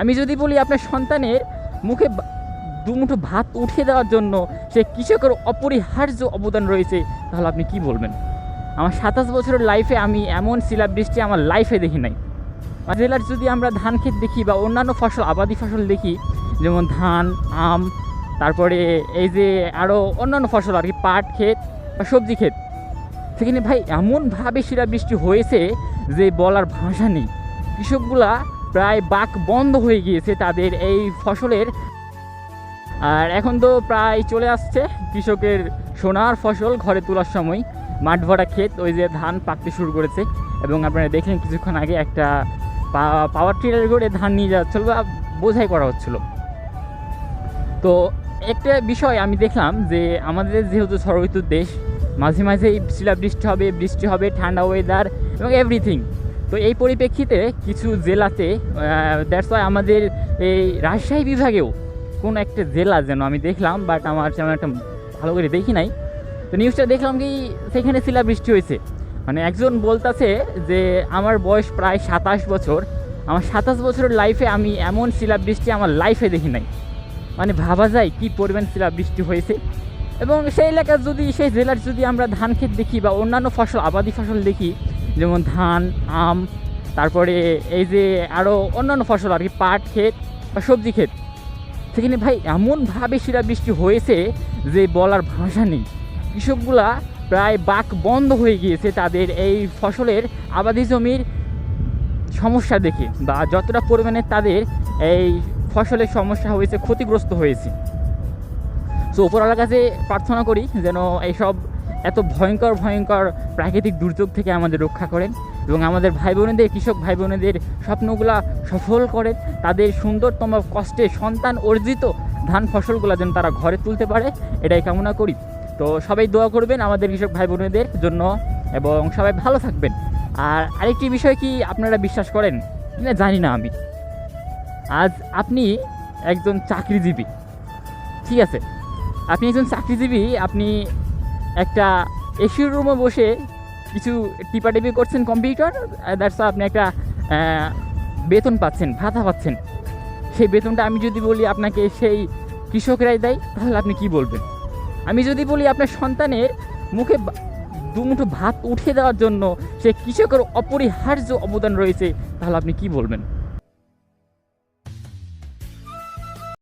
আমি যদি বলি আপনার সন্তানের মুখে দুমুঠো ভাত উঠে দেওয়ার জন্য সে কৃষকের অপরিহার্য অবদান রয়েছে, তাহলে আপনি কি বলবেন? আমার সাতাশ বছরের লাইফে আমি এমন শিলাবৃষ্টি আমার লাইফে দেখি নাই। জেলার যদি আমরা ধান ক্ষেত দেখি বা অন্যান্য ফসল, আবাদি ফসল দেখি, যেমন ধান, আম, তারপরে এই যে আরও অন্যান্য ফসল আর কি, পাট ক্ষেত বা সবজি ক্ষেত, সেখানে ভাই এমনভাবে শিলাবৃষ্টি হয়েছে যে বলার ভাষা নেই। কৃষকগুলা প্রায় বাক বন্ধ হয়ে গিয়েছে তাদের এই ফসলের। আর এখন তো প্রায় চলে আসছে কৃষকের সোনার ফসল ঘরে তোলার সময়। মাঠ ভরা ক্ষেত, ওই যে ধান পাকতে শুরু করেছে। এবং আপনারা দেখলেন কিছুক্ষণ আগে একটা পাওয়ার টিলার করে ধান নিয়ে যাচ্ছিল বা বোঝাই করা হচ্ছিল। তো একটা বিষয় আমি দেখলাম যে আমাদের যেহেতু ষড় দেশ, মাঝে মাঝেই শিলাবৃষ্টি হবে, বৃষ্টি হবে, ঠান্ডা ওয়েদার এবং এভরিথিং তো এই পরিপ্রেক্ষিতে কিছু জেলাতে দ্যাটস ওয়াই আমাদের এই রাজশাহী বিভাগেও কোন একটা জেলা যেন আমি দেখলাম বাট আমার তেমন একটা ভালো করে দেখি নাই। তো নিউজটা দেখলাম কি সেখানে শিলাবৃষ্টি হয়েছে। মানে একজন বলতাছে যে, আমার বয়স প্রায় সাতাশ বছর। আমার সাতাশ বছরের লাইফে আমি এমন শিলাবৃষ্টি আমার লাইফে দেখি নাই। মানে ভাবা যায় কি পরিমাণ শিলাবৃষ্টি হয়েছে। এবং সেই এলাকার যদি, সেই জেলার যদি আমরা ধান ক্ষেত দেখি বা অন্যান্য ফসল, আবাদি ফসল দেখি যেমন ধান, আম, তারপরে এই যে আরও অন্যান্য ফসল আর কি, পাট ক্ষেত বা সবজি ক্ষেত। সেখানে ভাই এমনভাবে শিলাবৃষ্টি হয়েছে যে বলার ভাষা নেই। কৃষকগুলা প্রায় বাক বন্ধ হয়ে গিয়েছে তাদের এই ফসলের আবাদি জমির সমস্যা দেখে বা যতটা পরিমাণে তাদের এই ফসলের সমস্যা হয়েছে, ক্ষতিগ্রস্ত হয়েছে। সো উপরওয়ালার কাছে প্রার্থনা করি যেন এইসব এত ভয়ঙ্কর ভয়ঙ্কর প্রাকৃতিক দুর্যোগ থেকে আমাদের রক্ষা করেন এবং আমাদের ভাই বোনেদের কৃষক ভাই বোনেদের স্বপ্নগুলা সফল করেন। তাদের সুন্দরতম কষ্টে সন্তান অর্জিত ধান ফসলগুলো যেন তারা ঘরে তুলতে পারে, এটাই কামনা করি। তো সবাই দোয়া করবেন আমাদের কৃষক ভাই বোনেদের জন্য এবং সবাই ভালো থাকবেন। আর আরেকটি বিষয় কি আপনারা বিশ্বাস করেন? কিনা জানি না আমি। আজ আপনি একজন চাকরিজীবী, ঠিক আছে? আপনি একজন চাকরিজীবী, আপনি একটা এসির রুমে বসে কিছু টিপাটিপি করছেন কম্পিউটার দ্যাটস আপনি একটা বেতন পাচ্ছেন, ভাতা পাচ্ছেন। সেই বেতনটা আমি যদি বলি আপনাকে সেই কৃষকরাই দেয়, তাহলে আপনি কি বলবেন? আমি যদি বলি আপনার সন্তানের মুখে দুমুঠো ভাত উঠে দেওয়ার জন্য সে কৃষকের অপরিহার্য অবদান রয়েছে, তাহলে আপনি কি বলবেন?